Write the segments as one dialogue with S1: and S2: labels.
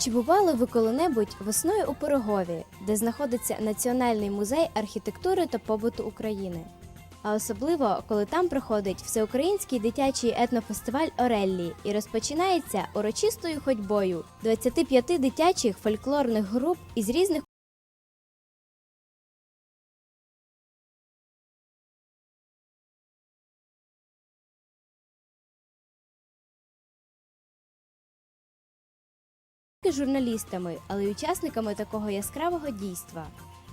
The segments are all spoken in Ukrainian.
S1: Чи бували ви коли-небудь весною у Пирогові, де знаходиться Національний музей архітектури та побуту України? А особливо, коли там проходить всеукраїнський дитячий етнофестиваль Ореллі і розпочинається урочистою ходьбою 25 дитячих фольклорних груп із різних тільки журналістами, але й учасниками такого яскравого дійства.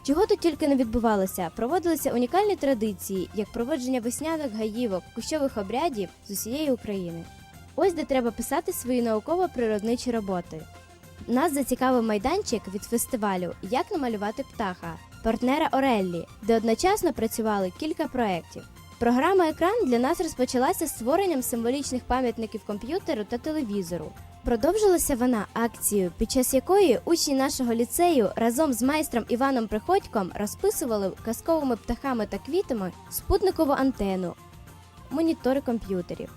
S1: Чого тут тільки не відбувалося, проводилися унікальні традиції, як проводження весняних гаївок, кущових обрядів з усієї України. Ось де треба писати свої науково-природничі роботи. Нас зацікавив майданчик від фестивалю Як намалювати птаха, партнера Ореллі, де одночасно працювали кілька проєктів. Програма Екран для нас розпочалася з створенням символічних пам'ятників комп'ютеру та телевізору. Продовжилася вона акцією, під час якої учні нашого ліцею разом з майстром Іваном Приходьком розписували казковими птахами та квітами спутникову антену, монітори комп'ютерів.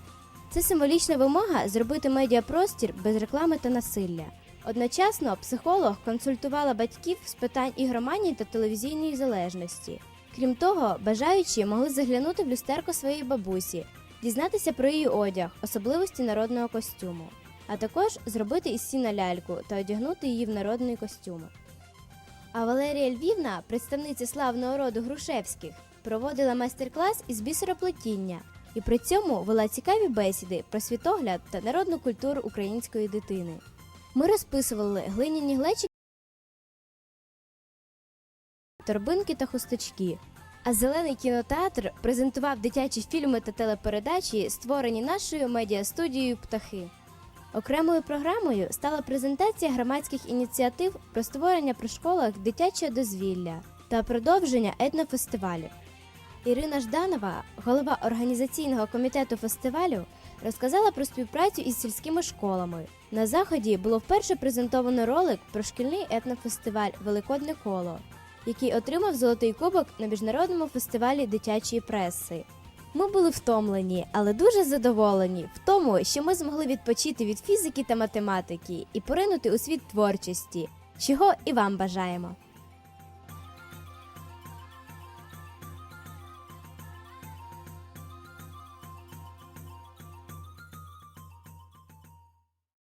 S1: Це символічна вимога зробити медіапростір без реклами та насилля. Одночасно психолог консультувала батьків з питань ігроманії та телевізійної залежності. Крім того, бажаючі могли заглянути в люстерко своєї бабусі, дізнатися про її одяг, особливості народного костюму, а також зробити із сіна ляльку та одягнути її в народний костюм. А Валерія Львівна, представниця славного роду Грушевських, проводила майстер-клас із бісероплетіння і при цьому вела цікаві бесіди про світогляд та народну культуру української дитини. Ми розписували глиняні глечики, торбинки та хусточки. А зелений кінотеатр презентував дитячі фільми та телепередачі, створені нашою медіастудією Птахи. Окремою програмою стала презентація громадських ініціатив про створення при школах дитячого дозвілля та продовження етнофестивалів. Ірина Жданова, голова організаційного комітету фестивалю, розказала про співпрацю із сільськими школами. На заході було вперше презентовано ролик про шкільний етнофестиваль Великодне коло, який отримав золотий кубок на міжнародному фестивалі дитячої преси. Ми були втомлені, але дуже задоволені в тому, що ми змогли відпочити від фізики та математики і поринути у світ творчості, чого і вам бажаємо.